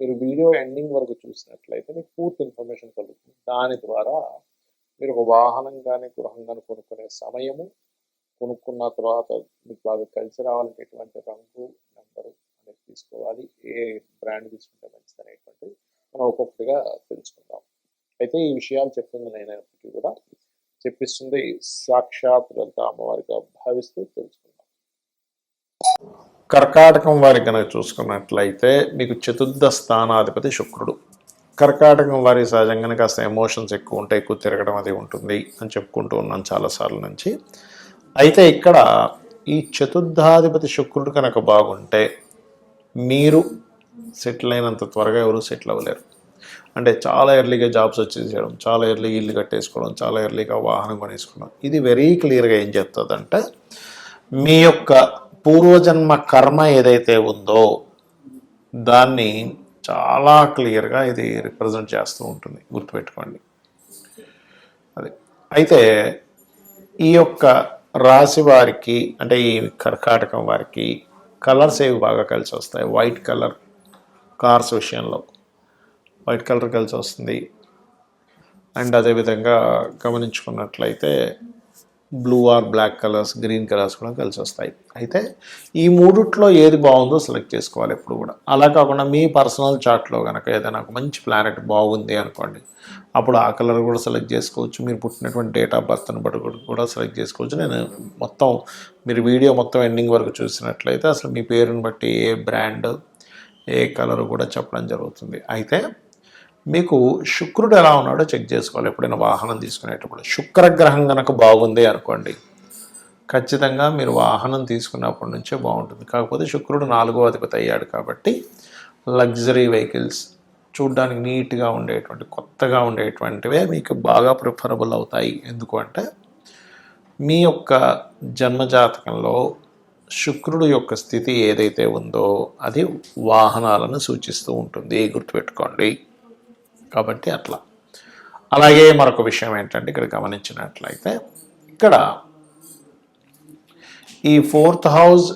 మీరు video ending వరకు చూసినట్లయితే మీకు పూర్తి ఇన్ఫర్మేషన్ కలుగుతుంది. దాని ద్వారా మీరు ఒక వాహనం కానీ గృహం కానీ కొనుక్కునే సమయము కొనుక్కున్న తర్వాత మీకు బాగా కలిసి రావాలంటే ఎటువంటి రంగు నెంబరు అనేది తీసుకోవాలి. ఏ బ్రాండ్ తీసుకుంటే మంచిది అనేటువంటిది మనం ఒక్కొక్కటిగా తెలుసుకుందాం. అయితే ఈ విషయాలు చెప్తుంది నేనప్పటికీ కూడా. చెప్పిస్తుంది సాక్షాత్ లలిత అమ్మవారిగా భావిస్తూ తెలుసుకుందాం. కర్కాటకం వారికి కనుక చూసుకున్నట్లయితే మీకు చతుర్థ స్థానాధిపతి శుక్రుడు. కర్కాటకం వారి సహజంగానే కాస్త ఎమోషన్స్ ఎక్కువ ఉంటాయి ఎక్కువ తిరగడం అది ఉంటుంది అని చెప్పుకుంటూ ఉన్నాను చాలాసార్లు నుంచి. అయితే ఇక్కడ ఈ చతుర్థాధిపతి శుక్రుడు కనుక బాగుంటే మీరు సెటిల్ అయినంత త్వరగా ఎవరు సెటిల్ అవ్వలేరు. అంటే చాలా ఎర్లీగా జాబ్స్ వచ్చేసేయడం చాలా ఎర్లీగా ఇల్లు కట్టేసుకోవడం చాలా ఎర్లీగా వాహనం కొనేసుకోవడం. ఇది వెరీ క్లియర్గా ఏం చెప్తుందంటే మీ యొక్క పూర్వజన్మ కర్మ ఏదైతే ఉందో దాన్ని చాలా క్లియర్గా ఇది రిప్రజెంట్ చేస్తూ ఉంటుంది. గుర్తుపెట్టుకోండి. అది. అయితే ఈ యొక్క రాశి వారికి అంటే ఈ కర్కాటకం వారికి కలర్స్ ఏవి బాగా కలిసి వస్తాయి? వైట్ కలర్ కార్స్ విషయంలో వైట్ కలర్ కలిసి వస్తుంది. అండ్ అదేవిధంగా గమనించుకున్నట్లయితే blue or black colours green colours కూడా కలిసి వస్తాయి. అయితే ఈ మూడిట్లో ఏది బాగుందో సెలెక్ట్ చేసుకోవాలి ఎప్పుడు కూడా. అలా కాకుండా మీ పర్సనల్ చార్ట్లో కనుక ఏదైనా ఒక మంచి ప్లానెట్ బాగుంది అనుకోండి అప్పుడు ఆ కలర్ కూడా సెలెక్ట్ చేసుకోవచ్చు. మీరు పుట్టినటువంటి డేట్ ఆఫ్ బర్త్ని బట్టి కూడా సెలెక్ట్ చేసుకోవచ్చు. నేను మొత్తం మీరు వీడియో మొత్తం ఎండింగ్ వరకు చూసినట్లయితే అసలు మీ పేరుని బట్టి ఏ బ్రాండ్ ఏ కలర్ కూడా చెప్పడం జరుగుతుంది. అయితే మీకు శుక్రుడు ఎలా ఉన్నాడో చెక్ చేసుకోవాలి. ఎప్పుడైనా వాహనం తీసుకునేటప్పుడు. శుక్రగ్రహం కనుక బాగుంది అనుకోండి ఖచ్చితంగా మీరు వాహనం తీసుకున్నప్పటి నుంచే బాగుంటుంది. కాకపోతే శుక్రుడు నాలుగో అధిపతి అయ్యాడు కాబట్టి లగ్జరీ వెహికల్స్ చూడ్డానికి నీట్గా ఉండేటువంటి కొత్తగా ఉండేటువంటివే మీకు బాగా ప్రిఫరబుల్ అవుతాయి. ఎందుకు అంటే మీ యొక్క జన్మజాతకంలో శుక్రుడు యొక్క స్థితి ఏదైతే ఉందో అది వాహనాలను సూచిస్తూ ఉంటుంది. గుర్తుపెట్టుకోండి. కాబట్టి అట్లా. అలాగే మరొక విషయం ఏంటంటే ఇక్కడ గమనించినట్లయితే ఇక్కడ ఈ ఫోర్త్ హౌస్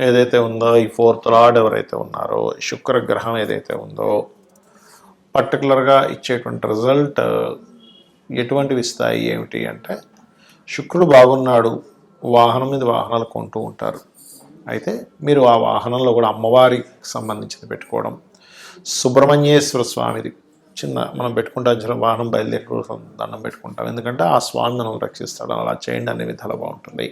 ఏదైతే ఉందో ఈ ఫోర్త్ లార్డ్ ఎవరైతే ఉన్నారో శుక్ర గ్రహం ఏదైతే ఉందో పర్టికులర్గా ఇచ్చేటువంటి రిజల్ట్ ఎటువంటివి ఇస్తాయి ఏమిటి అంటే శుక్రుడు బాగున్నాడు వాహనం మీద వాహనాలు కొంటూ ఉంటారు. అయితే మీరు ఆ వాహనంలో కూడా అమ్మవారికి సంబంధించింది పెట్టుకోవడం సుబ్రహ్మణ్యేశ్వర స్వామిది చిన్న మనం పెట్టుకుంటాం చిన్న వాహనం బయలుదేరి దండం పెట్టుకుంటాం. ఎందుకంటే ఆ స్వామి మనం రక్షిస్తాడు అలా చేయండి అనే విధాలు బాగుంటుంది.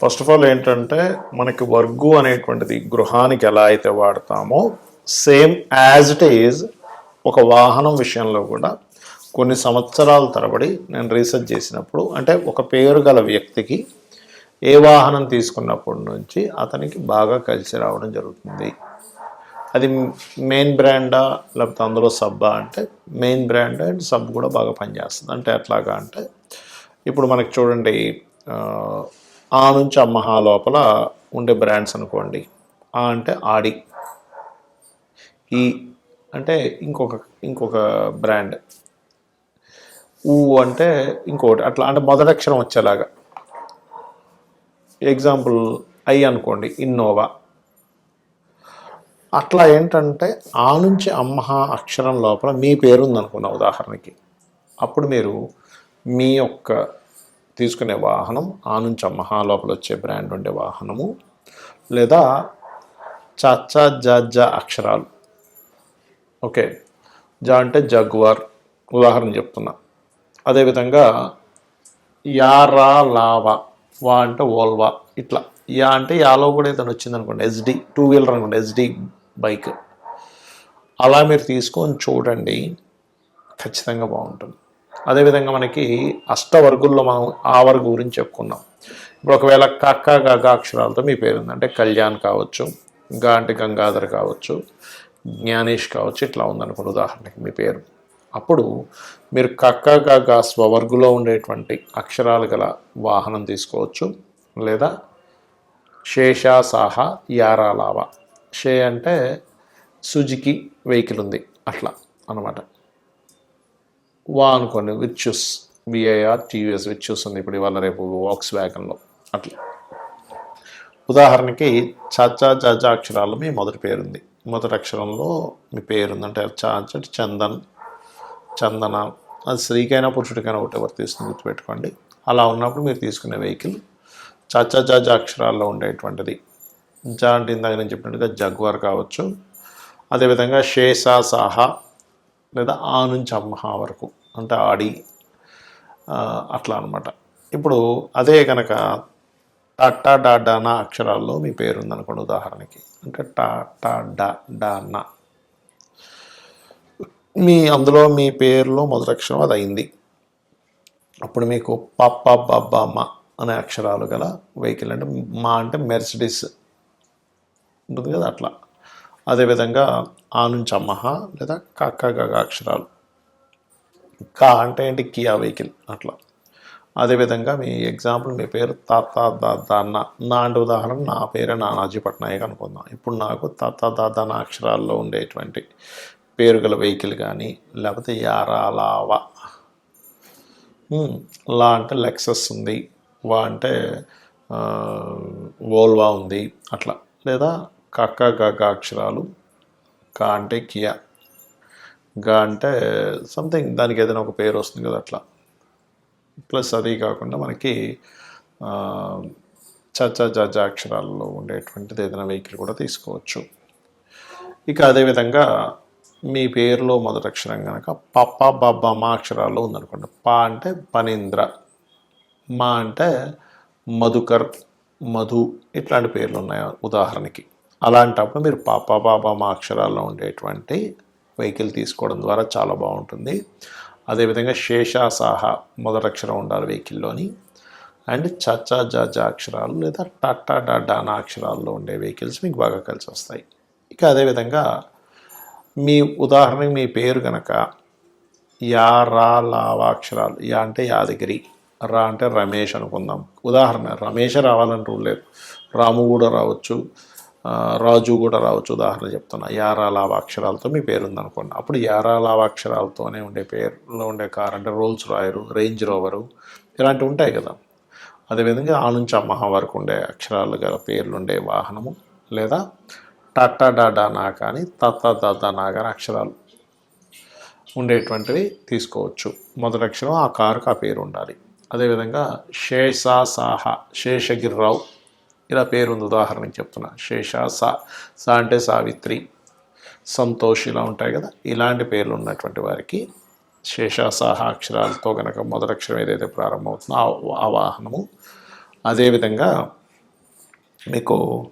ఫస్ట్ ఆఫ్ ఆల్ ఏంటంటే మనకి వర్గు అనేటువంటిది గృహానికి ఎలా అయితే వాడతామో సేమ్ యాజ్ ఇట్ ఈజ్ ఒక వాహనం విషయంలో కూడా కొన్ని సంవత్సరాల తరబడి నేను రీసెర్చ్ చేసినప్పుడు అంటే ఒక పేరు గల వ్యక్తికి ఏ వాహనం తీసుకున్నప్పటి నుంచి అతనికి బాగా కలిసి రావడం జరుగుతుంది. అది మెయిన్ బ్రాండా లేకపోతే అందులో సబ్బా అంటే మెయిన్ బ్రాండ్ అండ్ సబ్ కూడా బాగా పనిచేస్తుంది. అంటే ఎట్లాగా అంటే ఇప్పుడు మనకి చూడండి ఆ, ఆ నుంచి అమ్మహా లోపల ఉండే బ్రాండ్స్ అనుకోండి. ఆ అంటే ఆడి. ఈ అంటే ఇంకొక ఇంకొక బ్రాండ్ ఊ అంటే ఇంకోటి. అట్లా అంటే మొదటి అక్షరం వచ్చేలాగా. ఎగ్జాంపుల్ ఐ అనుకోండి ఇన్నోవా. అట్లా ఏంటంటే ఆ నుంచి అమ్మహ అక్షరం లోపల మీ పేరుందనుకున్న ఉదాహరణకి. అప్పుడు మీరు మీ యొక్క తీసుకునే వాహనం ఆ నుంచి అమ్మహ లోపల వచ్చే బ్రాండ్ ఉండే వాహనము లేదా చాచా జాజా అక్షరాలు. ఓకే. జా అంటే జగ్వార్ ఉదాహరణ చెప్తున్నా. అదేవిధంగా యారా లావా వా అంటే ఓల్వా ఇట్లా. యా అంటే యాలో కూడా ఏదైనా వచ్చింది అనుకోండి ఎస్డి టూ వీలర్ అనుకోండి ఎస్డి బైక్. అలా మీరు తీసుకొని చూడండి ఖచ్చితంగా బాగుంటుంది. అదేవిధంగా మనకి అష్టవర్గుల్లో మనం ఆ వర్గు గురించి చెప్పుకున్నాం ఇప్పుడు ఒకవేళ కక్క గగ అక్షరాలతో మీ పేరు ఉందంటే కళ్యాణ్ కావచ్చు గా అంటే గంగాధర్ కావచ్చు జ్ఞానేష్ కావచ్చు ఇట్లా ఉందనుకోండి ఉదాహరణకి మీ పేరు. అప్పుడు మీరు కక్క గగ స్వవర్గులో ఉండేటువంటి అక్షరాలు గల వాహనం తీసుకోవచ్చు లేదా శేషా సాహా యారాలావా. షే అంటే సుజుకి వెహికల్ ఉంది అట్లా అన్నమాట. వా అనుకోండి విచ్యూస్ విఐఆర్ టీవీఎస్ విచ్యూస్ ఉంది. ఇప్పుడు ఇవాళ రేపు వాక్స్ వ్యాగన్లో అట్లా. ఉదాహరణకి చాచా చాచా అక్షరాలు మీ మొదటి పేరుంది. మొదటి అక్షరంలో మీ పేరుంది అంటే అంటే చందన్ చందన. అది స్త్రీకైనా పురుషుడికైనా ఒకటి ఎవరు తీసుకుని గుర్తుపెట్టుకోండి. అలా ఉన్నప్పుడు మీరు తీసుకునే వెహికల్ చాచా చాచా అక్షరాల్లో ఉండేటువంటిది. జా అంటే ఇందాక నేను చెప్పినట్టుగా జగ్వర్ కావచ్చు. అదేవిధంగా శేషా సాహా లేదా ఆ నుంచి అమ్మహ వరకు అంటే ఆడి అట్లా అనమాట ఇప్పుడు అదే కనుక టట్టా డా డానా అక్షరాల్లో మీ పేరు ఉందనుకోండి ఉదాహరణకి. అంటే టా టా డా డానా మీ అందులో మీ పేరులో మొదటి అక్షరం అది అయింది. అప్పుడు మీకు పప్ప బబ్బ మా అనే అక్షరాలు గల వెహికల్ అంటే మా అంటే మెర్సిడీస్ ఉంటుంది కదా అట్లా. అదేవిధంగా ఆ నుంచి అమ్మహ లేదా కక్క గగ అక్షరాలు కా అంటే ఏంటి? కియా వెహికల్ అట్లా. అదేవిధంగా మీ ఎగ్జాంపుల్ మీ పేరు తాత దాదా అన్న నా. అంటే ఉదాహరణ నా పేరే నానాజీ పట్నాయక్ అనుకుందాం. ఇప్పుడు నాకు తాత దాదా నా అక్షరాల్లో ఉండేటువంటి పేరు గల వెహికల్ కానీ లేకపోతే యారా లావా లా అంటే లెక్సస్ ఉంది. వా అంటే వోల్వా ఉంది. అట్లా. లేదా కక్క గగ అక్షరాలు కా అంటే కియా. గా అంటే సంథింగ్ దానికి ఏదైనా ఒక పేరు వస్తుంది కదా అట్లా. ప్లస్ అది కాకుండా మనకి ఆ, చచ జజ అక్షరాల్లో ఉండేటువంటిది ఏదైనా వెహికల్ కూడా తీసుకోవచ్చు. ఇక అదేవిధంగా మీ పేరులో మొదటి అక్షరం కనుక పప్ప బబ్బ మా అక్షరాల్లో ఉందనుకోండి. పా అంటే పనీంద్ర మా అంటే మధుకర్ మధు ఇట్లాంటి పేర్లు ఉన్నాయి ఉదాహరణకి. అలాంటప్పుడు మీరు పాప బాబా మా అక్షరాల్లో ఉండేటువంటి వెహికల్ తీసుకోవడం ద్వారా చాలా బాగుంటుంది. అదేవిధంగా శేషాసాహ మొదటి అక్షరం ఉండాలి వెహికల్లోని. అండ్ చచ్చా జాజా అక్షరాలు లేదా టాటా నా అక్షరాల్లో ఉండే వెహికల్స్ మీకు బాగా కలిసి వస్తాయి. ఇక అదేవిధంగా మీ ఉదాహరణకి మీ పేరు కనుక యా రా లావా అక్షరాలు యా అంటే యాదగిరి రా అంటే రమేష్ అనుకుందాం. ఉదాహరణ రమేష్ రావాలని రూల్ లేదు. రాము కూడా రావచ్చు. రాజు కూడా రావచ్చు. ఉదాహరణ చెప్తున్నా. యారా లావా అక్షరాలతో మీ పేరు ఉందనుకోండి అప్పుడు యారా లావా అక్షరాలతోనే ఉండే పేరులో ఉండే కార్ అంటే రోల్స్ రాయరు రేంజ్ రోవరు ఇలాంటివి ఉంటాయి కదా. అదేవిధంగా ఆ నుంచి అమ్మహ వరకు ఉండే అక్షరాలు గల పేర్లు ఉండే వాహనము లేదా టాటా డాడా నా కానీ తత్తా దాదా నా కానీ అక్షరాలు ఉండేటువంటివి తీసుకోవచ్చు. మొదటి అక్షరం ఆ కారుకు ఆ పేరు ఉండాలి అదేవిధంగా శేషా సాహ శేషగిరిరావు ఇలా పేరు ఉంది ఉదాహరణకి చెప్తున్నా. శేషా సా సా అంటే సావిత్రి సంతోష్ ఇలా ఉంటాయి కదా. ఇలాంటి పేర్లు ఉన్నటువంటి వారికి శేషాసాహ అక్షరాలతో కనుక మొదటక్షరం ఏదైతే ప్రారంభమవుతుందో ఆ- వాహనము. అదేవిధంగా మీకు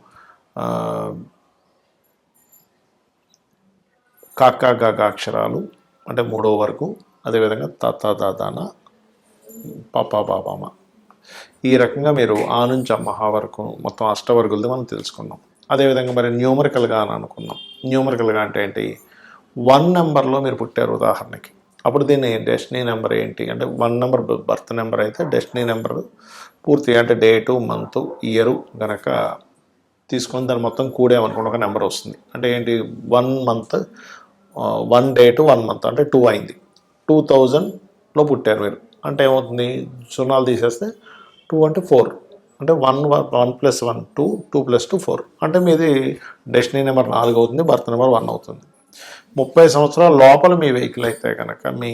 కాకా గాగా అక్షరాలు అంటే మూడో వరకు. అదేవిధంగా తాత దాదాన పాపా బాబామ ఈ రకంగా మీరు ఆ నుంచి అమ్మహ వరకు మొత్తం అష్టవర్గులది మనం తెలుసుకున్నాం. అదేవిధంగా మరి న్యూమరికల్గా అని అనుకున్నాం. న్యూమరికల్గా అంటే ఏంటి? వన్ నెంబర్లో మీరు పుట్టారు ఉదాహరణకి. అప్పుడు దీన్ని డెస్టినీ నెంబర్ ఏంటి? అంటే వన్ నెంబర్ బర్త్ నెంబర్ అయితే డెస్టినీ నెంబర్ పూర్తిగా అంటే డేటు మంత్ ఇయరు గనక తీసుకొని దాన్ని మొత్తం కూడేమనుకోండి ఒక నెంబర్ వస్తుంది. అంటే ఏంటి? One month one day two one month అంటే టూ అయింది. టూ థౌజండ్లో పుట్టారు మీరు. అంటే ఏమవుతుంది? సున్నాలు తీసేస్తే టూ అంటే ఫోర్. అంటే one one plus one two two plus two four. అంటే మీది డెస్టినీ నెంబర్ నాలుగు అవుతుంది బర్త్ నెంబర్ వన్ అవుతుంది. ముప్పై సంవత్సరాల లోపల మీ వెహికల్ అయితే కనుక మీ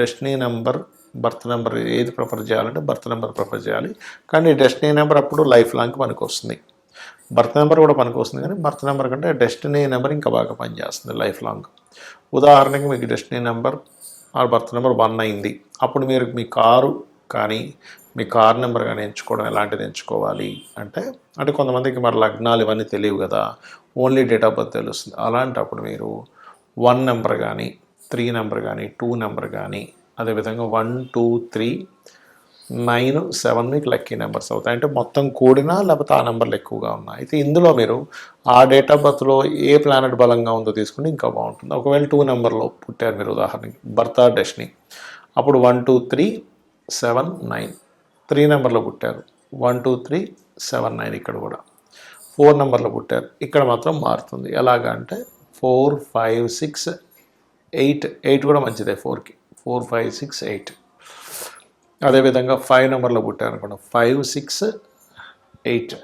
డెస్టినీ నెంబర్ బర్త్ నెంబర్ ఏది ప్రిఫర్ చేయాలంటే బర్త్ నెంబర్ ప్రిఫర్ చేయాలి. కానీ డెస్టినీ నెంబర్ అప్పుడు లైఫ్ లాంగ్ పనికి వస్తుంది బర్త్ నెంబర్ కూడా పనికొస్తుంది కానీ బర్త్ నెంబర్ కంటే డెస్టినీ నెంబర్ ఇంకా బాగా పనిచేస్తుంది లైఫ్ లాంగ్. ఉదాహరణకి మీకు డెస్టినీ నెంబర్ ఆ బర్త్ నెంబర్ వన్ అయింది. అప్పుడు మీరు మీ కారు కానీ మీ కార్ నెంబర్ కానీ ఎంచుకోవడం ఎలాంటిది ఎంచుకోవాలి అంటే అంటే కొంతమందికి మరి లగ్నాలు ఇవన్నీ తెలియవు కదా ఓన్లీ డేట్ ఆఫ్ బర్త్ తెలుస్తుంది. అలాంటప్పుడు మీరు వన్ నెంబర్ కానీ త్రీ నెంబర్ కానీ టూ నెంబర్ కానీ అదేవిధంగా one two three nine seven మీకు లక్కీ నెంబర్స్ అవుతాయి. అంటే మొత్తం కూడినా లేకపోతే ఆ నెంబర్లు ఎక్కువగా ఉన్నాయి. అయితే ఇందులో మీరు ఆ డేట్ ఆఫ్ బర్త్లో ఏ ప్లానెట్ బలంగా ఉందో తీసుకుంటే ఇంకా బాగుంటుంది. ఒకవేళ టూ నెంబర్లో పుట్టారు మీరు ఉదాహరణకి బర్త్ ఆర్ డెస్టినీ. అప్పుడు one two three seven nine. Three నెంబర్లో పుట్టారు. One two three seven nine ఇక్కడ కూడా. ఫోర్ నెంబర్లో పుట్టారు. ఇక్కడ మాత్రం మారుతుంది. ఎలాగా అంటే four five six eight eight కూడా మంచిదే ఫోర్కి. Four five six eight. అదేవిధంగా ఫైవ్ నెంబర్లో పుట్టారు అనుకోండి. Five six eight.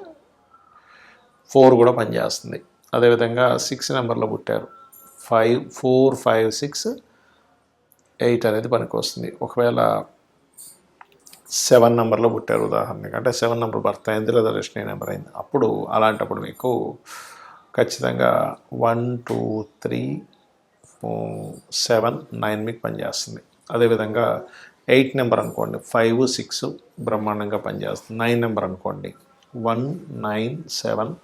ఫోర్ కూడా పనిచేస్తుంది అదేవిధంగా సిక్స్ నెంబర్లో పుట్టారు. Five four five six eight అనేది పనికి వస్తుంది. ఒకవేళ సెవెన్ నెంబర్లో పుట్టారు ఉదాహరణకి. అంటే సెవెన్ నెంబర్ బర్త్ అయింది లేదా డెస్టినీ నెంబర్ అయింది. అప్పుడు అలాంటప్పుడు మీకు ఖచ్చితంగా one two three seven nine మీకు పనిచేస్తుంది. అదేవిధంగా ఎయిట్ నెంబర్ అనుకోండి ఫైవ్ సిక్స్ బ్రహ్మాండంగా పనిచేస్తుంది. నైన్ నెంబర్ అనుకోండి one nine seven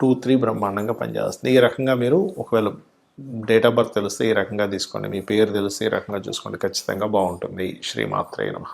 two three బ్రహ్మాండంగా పనిచేస్తుంది. ఈ రకంగా మీరు ఒకవేళ డేట్ ఆఫ్ బర్త్ తెలిస్తే ఈ రకంగా తీసుకోండి. మీ పేరు తెలిస్తే ఈ రకంగా చూసుకోండి. ఖచ్చితంగా బాగుంటుంది. శ్రీమాత్రే నమ.